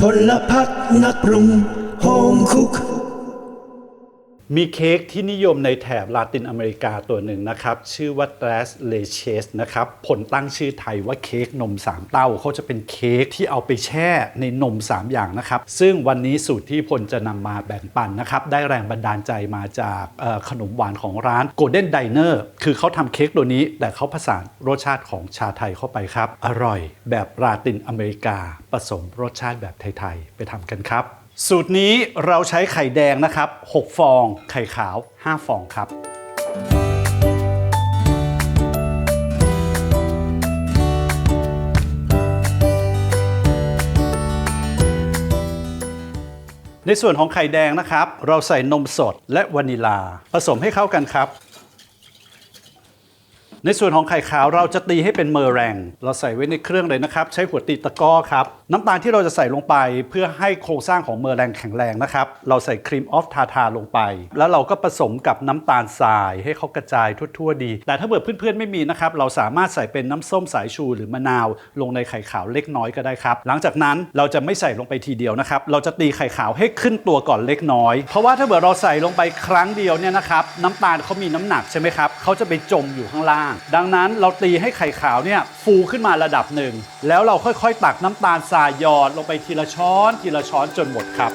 พลพัฒนักปรุงโฮมคุก มีเค้กที่นิยมในแถบลาตินอเมริกาตัวหนึ่งนะครับ ชื่อว่า t r a s leches นะครับผลตั้งชื่อไทยว่าเค้กนม 3 เต้าเขาจะเป็นเค้กที่เอาไปแช่ในนม 3 อย่างนะครับ ซึ่งวันนี้สูตรที่พลจะนำมาแบ่งปันนะครับ ได้แรงบันดาลใจมาจากขนมหวานของร้าน Golden Diner คือเขาทำเค้กตัวนี้ แต่เขาผสานรสชาติของชาไทยเข้าไปครับ อร่อยแบบลาตินอเมริกา ผสมรสชาติแบบไทยๆไปทำกันครับ สูตรนี้เราใช้ไข่แดงนะครับ 6 ฟอง ไข่ขาว 5 ฟองครับ ในส่วนของไข่แดงนะครับ เราใส่นมสดและวานิลา ผสมให้เข้ากันครับ ในส่วนของไข่ขาวเราจะตีให้เป็นเมอแรง เราใส่ไว้ในเครื่องเลยนะครับ ใช้หัวตีตะก้อครับ น้ำตาลที่เราจะใส่ลงไปเพื่อให้โครงสร้างของเมอแรงแข็งแรงนะครับ เราใส่ครีมออฟทาทาลงไป แล้วเราก็ผสมกับน้ำตาลทรายให้เขากระจายทั่วๆดี แต่ถ้าเกิดเพื่อนๆไม่มีนะครับ เราสามารถใส่เป็นน้ำส้มสายชูหรือมะนาว ลงในไข่ขาวเล็กน้อยก็ได้ครับ หลังจากนั้นเราจะไม่ใส่ลงไปทีเดียวนะครับ เราจะตีไข่ขาวให้ขึ้นตัวก่อนเล็กน้อย เพราะว่าถ้าเกิดเราใส่ลงไปครั้งเดียวเนี่ยนะครับ น้ำตาลเขามีน้ำหนักใช่ไหมครับเขาจะไปจมอยู่ข้างล่างดังนั้นเราตีให้ไข่ขาวเนี่ยฟูขึ้นมาระดับหนึ่ง แล้วเราค่อยๆ ตักน้ำตาลทรายหยอดลงไปทีละช้อน ทีละช้อนจนหมดครับ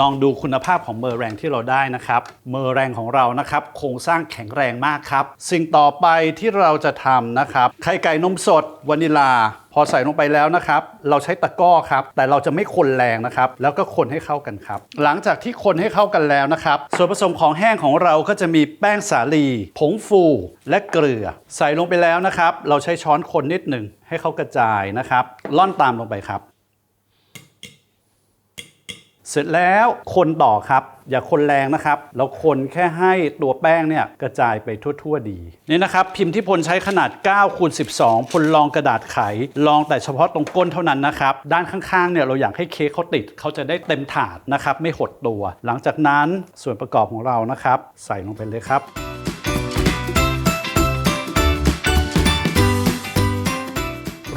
ลองดูคุณภาพของเมอร์แรงที่เราได้นะครับ เมอร์แรงของเรานะครับ โครงสร้างแข็งแรงมากครับ สิ่งต่อไปที่เราจะทำนะครับไข่ไก่นมสดวานิลา พอใส่ลงไปแล้วนะครับ เราใช้ตะกร้อครับ แต่เราจะไม่คนแรงนะครับ แล้วก็คนให้เข้ากันครับ หลังจากที่คนให้เข้ากันแล้วนะครับ ส่วนผสมของแห้งของเราก็จะมีแป้งสาลี ผงฟู และเกลือ ใส่ลงไปแล้วนะครับ เราใช้ช้อนคนนิดหนึ่งให้เขากระจายนะครับ ล่อนตามลงไปครับ เสร็จแล้วคนต่อครับ อย่าคนแรงนะครับเราคนแค่ให้ตัวแป้งเนี่ยกระจายไปทั่ว ๆ ดีนี่นะครับ พิมพ์ที่พลใช้ขนาด9คูณ12 พลลองกระดาษไขลองแต่เฉพาะตรงก้นเท่านั้นนะครับ ด้านข้างๆเนี่ยเราอยากให้เค้กเขาติดเขาจะได้เต็มถาดนะครับ ไม่หดตัว หลังจากนั้นส่วนประกอบของเรานะครับ ใส่ลงไปเลยครับ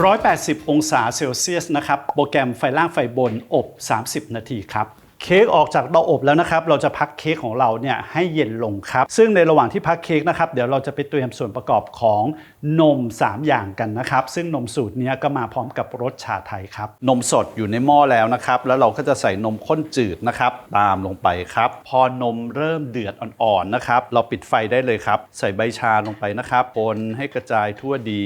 180 องศาเซลเซียสนะครับ โปรแกรมไฟล่างไฟบนอบ 30 นาทีครับ เค้กออกจากเตาอบแล้วนะครับ เราจะพักเค้กของเราเนี่ยให้เย็นลงครับ ซึ่งในระหว่างที่พักเค้กนะครับ เดี๋ยวเราจะไปเตรียมส่วนประกอบของนม 3 อย่างกันนะครับ ซึ่งนมสูตรนี้ก็มาพร้อมกับรสชาไทยครับ นมสดอยู่ในหม้อแล้วนะครับ แล้วเราก็จะใส่นมข้นจืดนะครับ ตามลงไปครับ พอนมเริ่มเดือดอ่อนๆนะครับ เราปิดไฟได้เลยครับ ใส่ใบชาลงไปนะครับ คนให้กระจายทั่วดี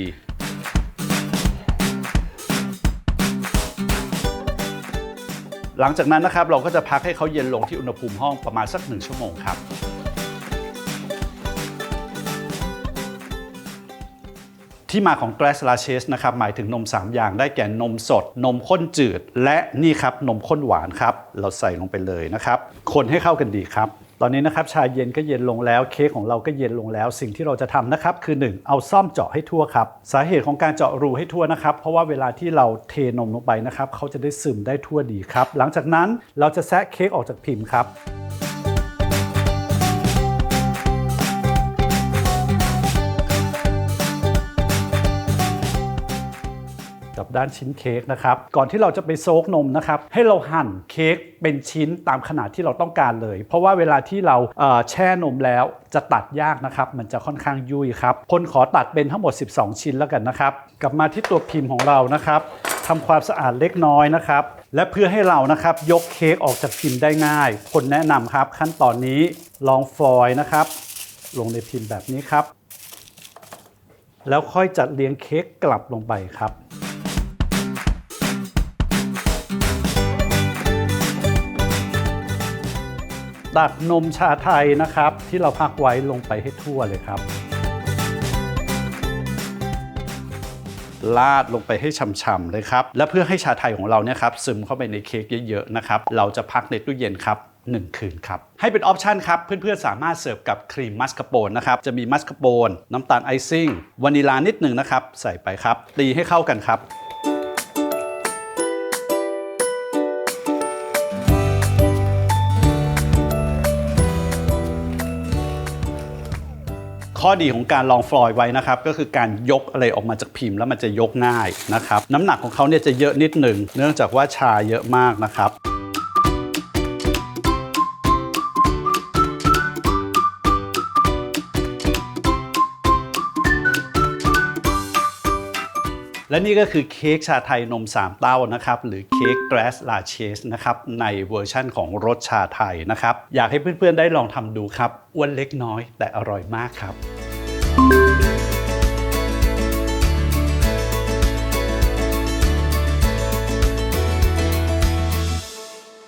หลังจากนั้นนะครับเราก็จะพักให้เขาเย็นลงที่อุณหภูมิห้องประมาณสักหนึ่งชั่วโมงครับที่มาของ Glass l a c h e s นะครับหมายถึงนม 3 อย่างได้แก่นมสด นมข้นจืด และนี่ครับนมข้นหวานครับ เราใส่ลงไปเลยนะครับ คนให้เข้ากันดีครับ ตอนนี้นะครับชาเย็นก็เย็นลงแล้วเค้กของเราก็เย็นลงแล้ว สิ่งที่เราจะทำนะครับคือ 1 เอาซ่อมเจาะให้ทั่วครับสาเหตุของการเจาะรูให้ทั่วนะครับเพราะว่าเวลาที่เราเทนมลงไปนะครับเขาจะได้ซึมได้ทั่วดีครับ หลังจากนั้นเราจะแซะเค้กออกจากพิมพ์ครับ ด้านชิ้นเค้กนะครับ ก่อนที่เราจะไปโซกนมนะครับ ให้เราหั่นเค้กเป็นชิ้นตามขนาดที่เราต้องการเลย เพราะว่าเวลาที่เราเแช่นมแล้วจะตัดยากนะครับ มันจะค่อนข้างยุ่ยครับคนขอตัดเป็นทั้งหมด 12 ชิ้นแล้วกันนะครับ กลับมาที่ตัวพิมพ์ของเรานะครับทำความสะอาดเล็กน้อยนะครับ และเพื่อให้เรานะครับยกเค้กออกจากพิมพ์ได้ง่ายคนแนะนำครับขั้นตอนนี้ลองฟอยล์นะครับ ลงในพิมพ์แบบนี้ครับ แล้วค่อยจัดเรียงเค้กกลับลงไปครับ ตักนมชาไทยนะครับ ที่เราพักไว้ลงไปให้ทั่วเลยครับ ลาดลงไปให้ฉ่ำๆเลยครับ และเพื่อให้ชาไทยของเราเนี่ยครับซึมเข้าไปในเค้กเยอะๆนะครับ เราจะพักในตู้เย็นครับ1 คืนครับ ให้เป็นออปชันครับ เพื่อนๆ สามารถเสิร์ฟกับครีมมัสคาโปนนะครับ จะมีมัสคาโปนน้ำตาลไอซิ่งวานิลานิดหนึ่งนะครับ ใส่ไปครับ ตีให้เข้ากันครับ ข้อดีของการลองฟลอยไว้นะครับก็คือการยกอะไรออกมาจากพิมพ์แล้วมันจะยกง่ายนะครับน้ำหนักของเขาเนี่ยจะเยอะนิดหนึ่งเนื่องจากว่าชาเยอะมากนะครับและนี่ก็คือเค้กชาไทยนม 3 เต้านะครับ หรือเค้ก Grass La c h e s นะครับในเวอร์ชั่นของรสชาไทยนะครับ อยากให้เพื่อนๆได้ลองทำดูครับอ้วนเล็กน้อยแต่อร่อยมากครับ